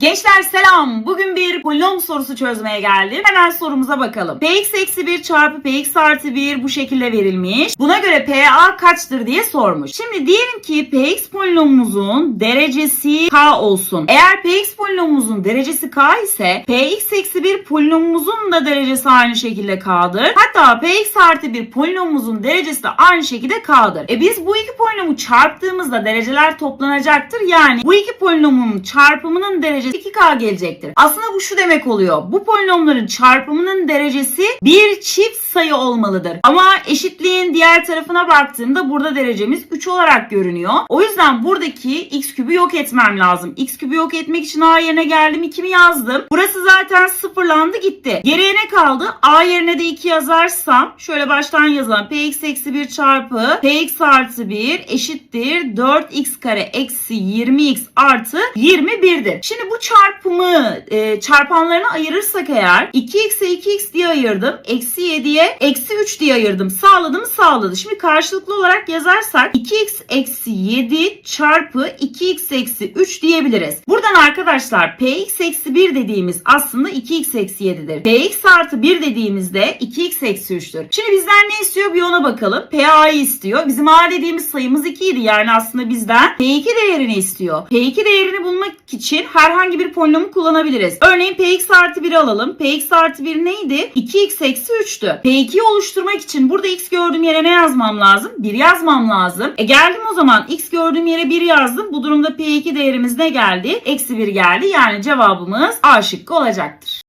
Gençler selam. Bugün bir polinom sorusu çözmeye geldim. Hemen sorumuza bakalım. Px eksi 1 çarpı px artı 1 bu şekilde verilmiş. Buna göre pa kaçtır diye sormuş. Şimdi diyelim ki px polinomumuzun derecesi k olsun. Eğer px polinomumuzun derecesi k ise px eksi 1 polinomumuzun da derecesi aynı şekilde k'dır. Hatta px artı 1 polinomumuzun derecesi de aynı şekilde k'dır. E biz bu iki polinomu çarptığımızda dereceler toplanacaktır. Yani bu iki polinomun çarpımının derecesi 2k gelecektir. Aslında bu şu demek oluyor. Bu polinomların çarpımının derecesi bir çift sayı olmalıdır. Ama eşitliğin diğer tarafına baktığımda burada derecemiz 3 olarak görünüyor. O yüzden buradaki x kübü yok etmem lazım. x kübü yok etmek için a yerine geldim 2'mi yazdım. Burası zaten sıfırlandı gitti. Geriye ne kaldı? a yerine de 2 yazarsam şöyle baştan yazalım. px eksi 1 çarpı px artı 1 eşittir 4x kare eksi 20x artı 21'dir. Şimdi bu çarpımı e, çarpanlarına ayırırsak eğer 2x'e 2x diye ayırdım. Eksi 7'ye eksi 3 diye ayırdım. Sağladım sağladı. Şimdi karşılıklı olarak yazarsak 2x eksi 7 çarpı 2x eksi 3 diyebiliriz. Buradan arkadaşlar px eksi 1 dediğimiz aslında 2x eksi 7'dir. px artı 1 dediğimizde 2x eksi 3'tür. Şimdi bizden ne istiyor bir ona bakalım. pa'yı istiyor. Bizim a dediğimiz sayımız 2 idi. Yani aslında bizden p2 değerini istiyor. p2 değerini bulmak için herhangi bir polinomu kullanabiliriz. Örneğin px artı 1'i alalım. px artı 1 neydi? 2x eksi 3'tü. p2'yi oluşturmak için burada x gördüğüm yere ne yazmam lazım? 1 yazmam lazım. E geldim o zaman x gördüğüm yere 1 yazdım. Bu durumda p2 değerimiz ne geldi? Eksi 1 geldi. Yani cevabımız A şıkkı olacaktır.